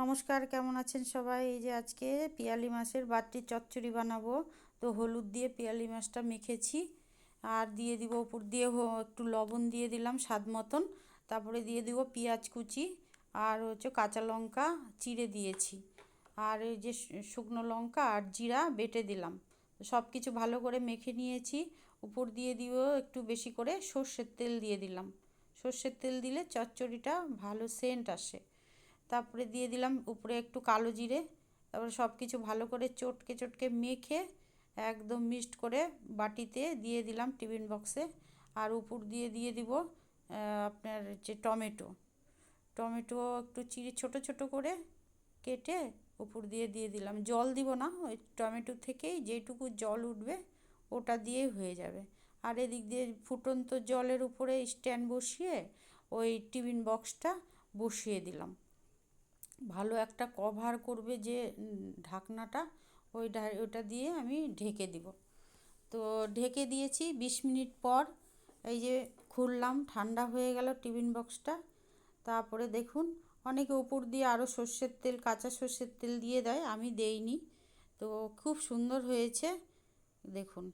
নমস্কার, কেমন আছেন সবাই? এই যে আজকে পিয়ালি মাছের বাটি চচ্চড়ি বানাবো। তো হলুদ দিয়ে পিয়ালি মাছটা মেখেছি। আর দিয়ে দিব উপর দিয়ে একটু লবণ দিয়ে দিলাম স্বাদ মতন। তারপরে দিয়ে দিব পেঁয়াজ কুচি আর হচ্ছে কাঁচা লঙ্কা চিড়ে দিয়েছি। আর এই যে শুকনো লঙ্কা আর জিরা বেটে দিলাম। সব কিছু ভালো করে মেখে নিয়েছি। উপর দিয়ে দিব একটু বেশি করে সর্ষের তেল দিয়ে দিলাম। সর্ষের তেল দিলে চচ্চড়িটা ভালো সেন্ট আসে। তারপরে দিয়ে দিলাম উপরে একটু কালো জিরে, তারপরে সব কিছু ভালো করে চটকে চটকে মেখে একদম মিক্সড করে বাটিতে দিয়ে দিলাম টিফিন বক্সে। আর উপর দিয়ে দিয়ে দিব আপনার যে টমেটো। টমেটো একটু চিড়ে ছোট ছোট করে কেটে উপর দিয়ে দিয়ে দিলাম। জল দিব না, ওই টমেটো থেকেই যেটুকু জল উঠবে ওটা দিয়েই হয়ে যাবে। আর এদিক দিয়ে ফুটন্ত জলের উপরে স্ট্যান্ড বসিয়ে ওই টিফিন বক্সটা বসিয়ে দিলাম। ভালো একটা কভার করবে যে ঢাকনাটা, ওই ওটা দিয়ে আমি ঢেকে দিব। তো ঢেকে দিয়েছি, বিশ মিনিট পর এই যে খুললাম, ঠান্ডা হয়ে গেল টিফিন বক্সটা। তারপরে দেখুন, অনেকে উপর দিয়ে আরও সর্ষের তেল, কাঁচা সর্ষের তেল দিয়ে দেয়, আমি দেইনি। তো খুব সুন্দর হয়েছে, দেখুন।